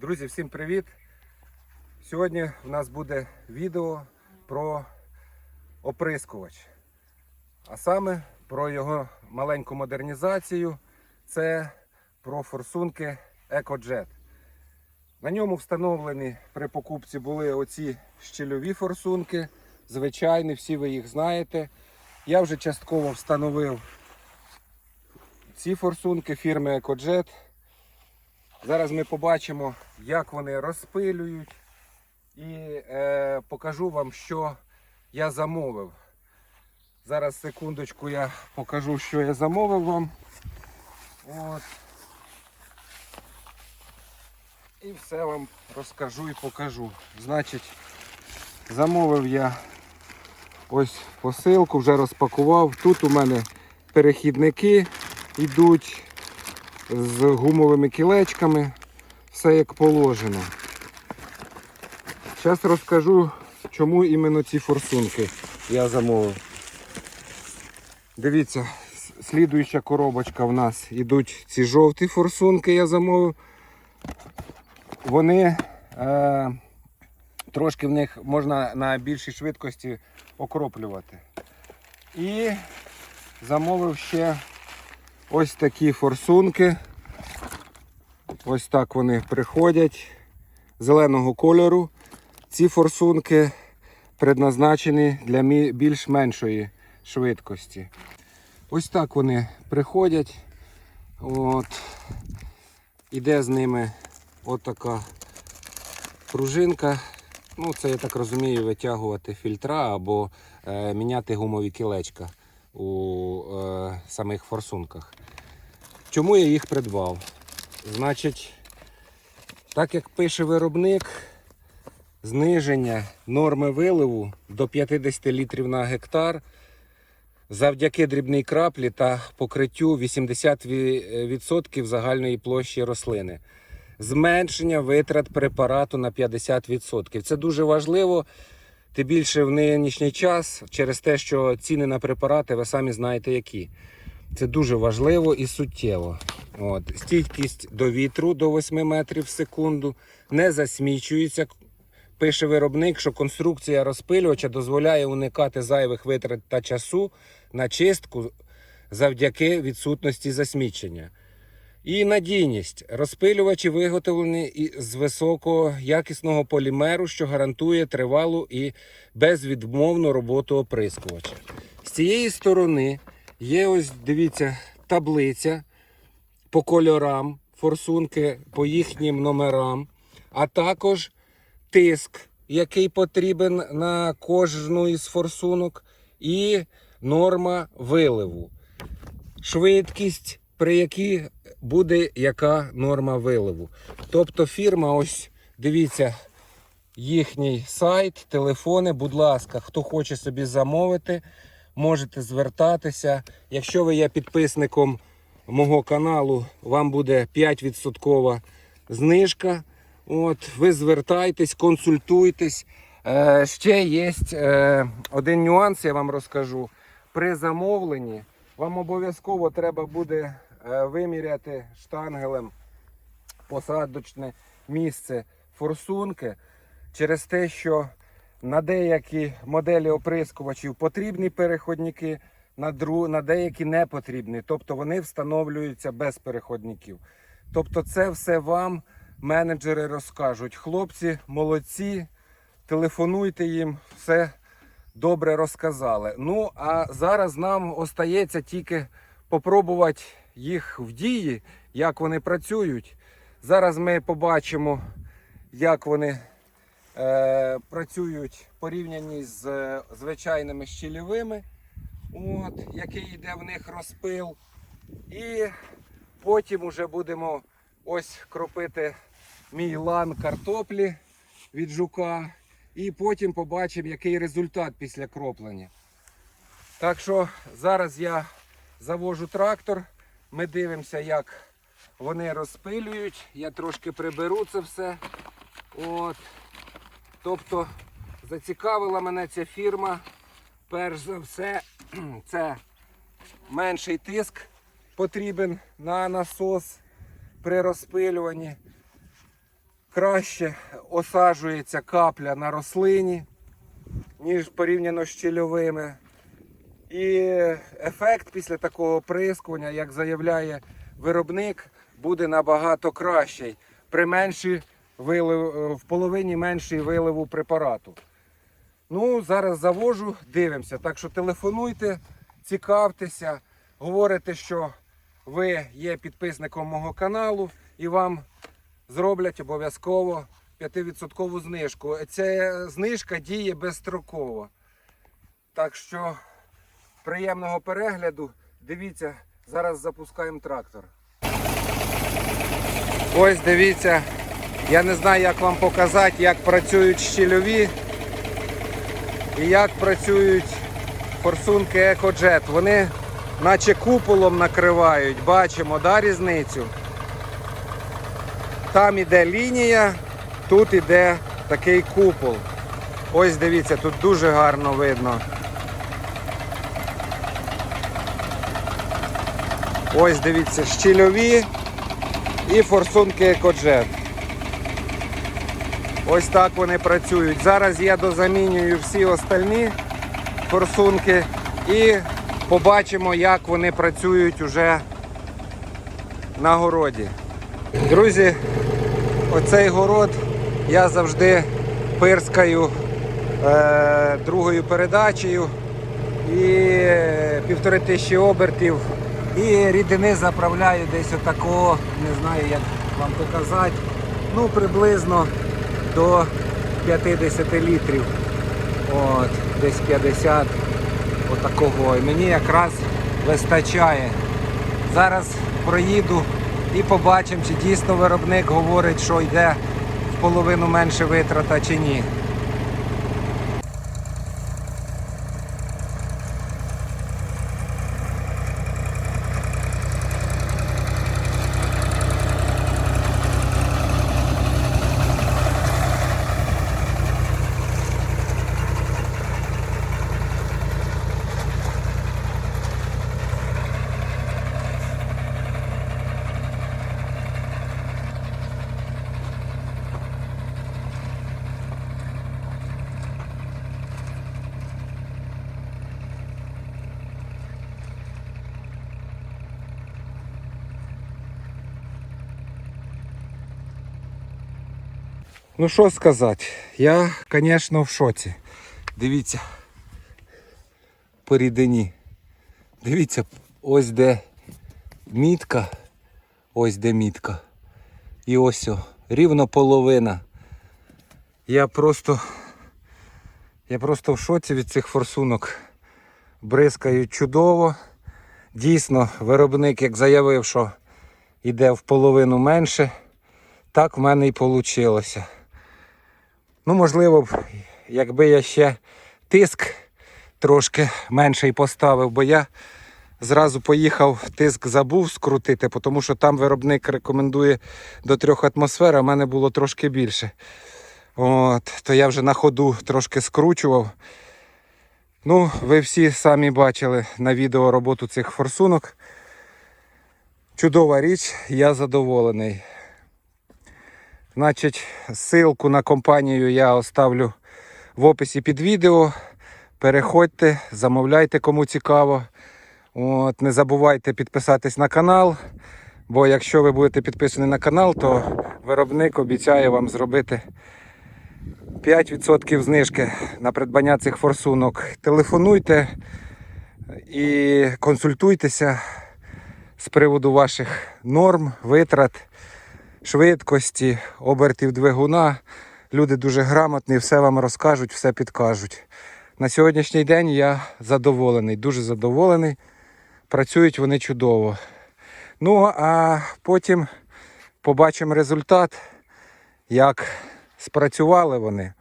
Друзі, всім привіт! Сьогодні в нас буде відео про оприскувач, а саме про його маленьку модернізацію. Це про форсунки EcoJet. На ньому встановлені при покупці були оці щільові форсунки. Звичайні, всі ви їх знаєте. Я вже частково встановив ці форсунки фірми EcoJet. Зараз ми побачимо, як вони розпилюють, і е, покажу вам, що я замовив. Зараз секундочку я покажу, що я замовив вам. От. І все вам розкажу і покажу. Значить, замовив я ось посилку, вже розпакував. Тут у мене перехідники йдуть з гумовими кілечками, все як положено. Зараз розкажу, чому іменно ці форсунки я замовив. Дивіться, слідуюча коробочка в нас ідуть ці жовті форсунки, я замовив. Вони е, трошки в них можна на більшій швидкості окроплювати. І замовив ще Ось такі форсунки. Ось так вони приходять зеленого кольору. Ці форсунки предназначені для більш меншої швидкості. Ось так вони приходять. От. Іде з ними отака пружинка. Ну, це, я так розумію, витягувати фільтра або е, міняти гумові кілечка у е, самих форсунках. Чому я їх придбав? Значить, так як пише виробник, зниження норми виливу до 50 літрів на гектар завдяки дрібній краплі та покриттю 80% загальної площі рослини. Зменшення витрат препарату на 50%. Це дуже важливо. Тим більше в нинішній час через те, що ціни на препарати, ви самі знаєте які. Це дуже важливо і суттєво. От. Стійкість до вітру до 8 метрів в секунду не засмічується. Пише виробник, що конструкція розпилювача дозволяє уникати зайвих витрат та часу на чистку завдяки відсутності засмічення. І надійність. Розпилювачі виготовлені з високого якісного полімеру, що гарантує тривалу і безвідмовну роботу оприскувача. З цієї сторони є ось, дивіться, таблиця по кольорам, форсунки по їхнім номерам, а також тиск, який потрібен на кожну із форсунок, і норма виливу швидкість, при якій буде яка норма виливу. Тобто фірма, ось дивіться, їхній сайт, телефони, будь ласка, хто хоче собі замовити, можете звертатися. Якщо ви є підписником мого каналу, вам буде 5% знижка. От, ви звертайтесь, консультуйтесь. Е, ще є е, один нюанс, я вам розкажу. При замовленні вам обов'язково треба буде е, виміряти штангелем посадочне місце форсунки через те, що на деякі моделі оприскувачів потрібні переходники, на, дру... на деякі не потрібні. Тобто вони встановлюються без переходників. Тобто, це все вам менеджери розкажуть. Хлопці молодці, телефонуйте їм, все добре розказали. Ну, а зараз нам остається тільки попробувати їх в дії, як вони працюють. Зараз ми побачимо, як вони працюють порівняні з е, звичайними щільовими, от, який йде в них розпил. І потім уже будемо ось кропити мій лан картоплі від жука. І потім побачимо, який результат після кроплення. Так що зараз я завожу трактор, ми дивимося, як вони розпилюють. Я трошки приберу це все. От. Тобто зацікавила мене ця фірма. Перш за все, це менший тиск потрібен на насос при розпилюванні. краще осаджується капля на рослині, ніж порівняно з щільовими. І ефект після такого оприскування, як заявляє виробник, буде набагато кращий. При меншій вилив, е, в половині менший виливу препарату. Ну, зараз завожу, дивимося. Так що телефонуйте, цікавтеся, говорите, що ви є підписником мого каналу і вам зроблять обов'язково 5% знижку. Ця знижка діє безстроково. Так що приємного перегляду. Дивіться, зараз запускаємо трактор. Ось дивіться. Я не знаю, як вам показати, як працюють щільові і як працюють форсунки EcoJet. Вони наче куполом накривають. Бачимо, да, різницю? Там іде лінія, тут іде такий купол. Ось дивіться, тут дуже гарно видно. Ось дивіться, щільові і форсунки EcoJet. Ось так вони працюють. Зараз я дозамінюю всі остальні форсунки і побачимо, як вони працюють уже на городі. Друзі, оцей город я завжди пирскаю е, другою передачею і півтори тисячі обертів. І рідини заправляю десь отакого, не знаю як вам показати, ну приблизно до 50 літрів. От, десь 50 отакого. І мені якраз вистачає. Зараз проїду і побачимо, чи дійсно виробник говорить, що йде в половину менше витрата чи ні. Ну що сказати, я, звісно, в шоці. Дивіться. По рідині. Дивіться, ось де мітка, ось де мітка. І ось о, рівно половина. Я просто. Я просто в шоці від цих форсунок. Бризкають чудово. Дійсно, виробник, як заявив, що йде в половину менше, так в мене і вийшло. Ну, можливо, якби я ще тиск трошки менший поставив, бо я зразу поїхав, тиск забув скрутити, тому що там виробник рекомендує до 3 атмосфер, а в мене було трошки більше. От, то я вже на ходу трошки скручував. Ну, ви всі самі бачили на відео роботу цих форсунок. Чудова річ, я задоволений. Значить, ссылку на компанію я оставлю в описі під відео. Переходьте, замовляйте, кому цікаво. От, не забувайте підписатись на канал. Бо якщо ви будете підписані на канал, то виробник обіцяє вам зробити 5% знижки на придбання цих форсунок. Телефонуйте і консультуйтеся з приводу ваших норм, витрат швидкості, обертів двигуна. Люди дуже грамотні, все вам розкажуть, все підкажуть. На сьогоднішній день я задоволений, дуже задоволений. Працюють вони чудово. Ну, а потім побачимо результат, як спрацювали вони.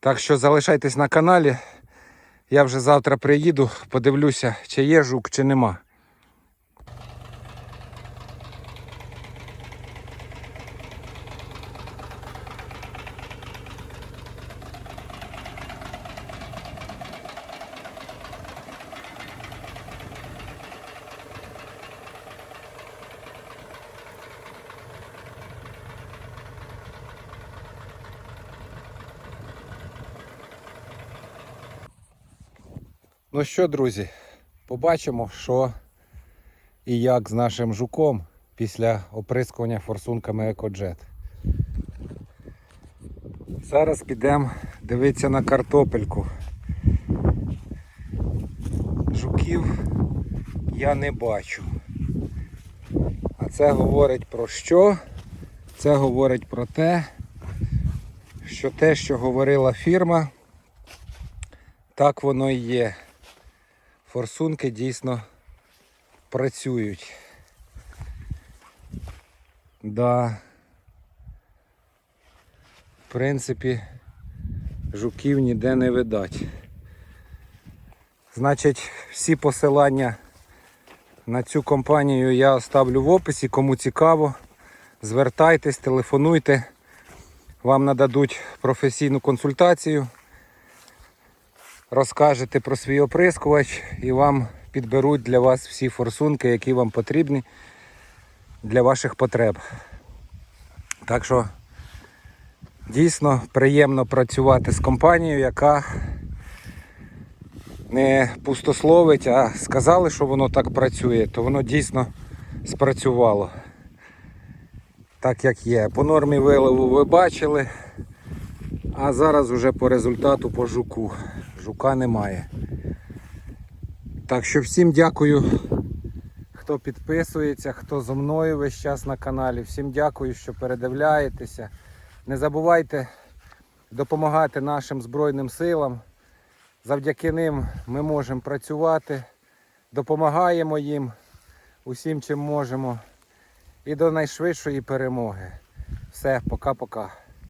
Так що залишайтесь на каналі. Я вже завтра приїду, подивлюся, чи є жук, чи нема. Ну що, друзі, побачимо, що і як з нашим жуком після оприскування форсунками EcoJet. Зараз підемо дивитися на картопельку. Жуків я не бачу. А це говорить про що? Це говорить про те, що те, що говорила фірма, так воно і є. Форсунки дійсно працюють. Да. В принципі, жуків ніде не видать. Значить, всі посилання на цю компанію я оставлю в описі. Кому цікаво, звертайтесь, телефонуйте. Вам нададуть професійну консультацію, розкажете про свій оприскувач і вам підберуть для вас всі форсунки, які вам потрібні для ваших потреб. Так що дійсно приємно працювати з компанією, яка не пустословить, а сказали, що воно так працює, то воно дійсно спрацювало. Так як є. По нормі виливу ви бачили, а зараз уже по результату по жуку. Жука немає. Так що всім дякую, хто підписується, хто зо мною весь час на каналі. Всім дякую, що передивляєтеся. Не забувайте допомагати нашим Збройним силам. Завдяки ним ми можемо працювати, допомагаємо їм усім, чим можемо. І до найшвидшої перемоги. Все, пока-пока.